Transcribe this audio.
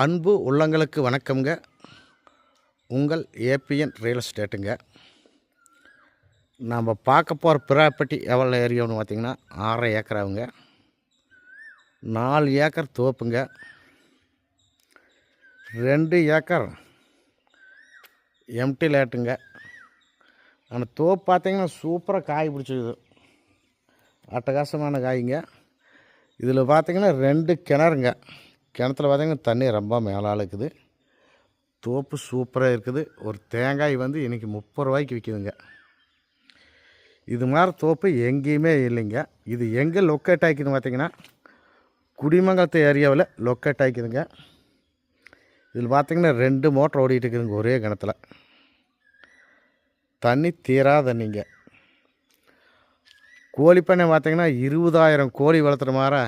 அன்பு உள்ளங்களுக்கு வணக்கம்ங்க. உங்கள் ஏபிஎன் ரியல் எஸ்டேட்டுங்க. நம்ம பார்க்க போகிற ப்ராப்பர்ட்டி எவ்வளோ ஏரியான்னு பார்த்தீங்கன்னா ஆறரை ஏக்கர் ஆகுங்க நாலு ஏக்கர் தோப்புங்க. ரெண்டு ஏக்கர் எம்டி லேட்டுங்க. அந்த தோப்பு பார்த்திங்கன்னா சூப்பராக காய் பிடிச்சிக்குது அட்டகாசமான காய்ங்க. இதில் பார்த்திங்கன்னா ரெண்டு கிணறுங்க. கிணத்துல பார்த்தீங்கன்னா தண்ணி ரொம்ப மேலால் இருக்குது. தோப்பு சூப்பராக இருக்குது. ஒரு தேங்காய் வந்து இன்றைக்கி முப்பது ரூபாய்க்கு விற்கிதுங்க இது மாதிரி தோப்பு எங்கேயுமே இல்லைங்க. இது எங்கே லொக்கேட் ஆகிக்குதுன்னு பார்த்தீங்கன்னா குடிமங்கலத்து ஏரியாவில் லொக்கேட் ஆகிக்குதுங்க. இதில் பார்த்திங்கன்னா ரெண்டு மோட்டர் ஓடிட்டு இருக்குதுங்க ஒரே கிணத்துல. தண்ணி தீரா தண்ணிங்க. கோழி பண்ணை பார்த்திங்கன்னா இருபதாயிரம் கோழி வளர்த்துற மாதிரி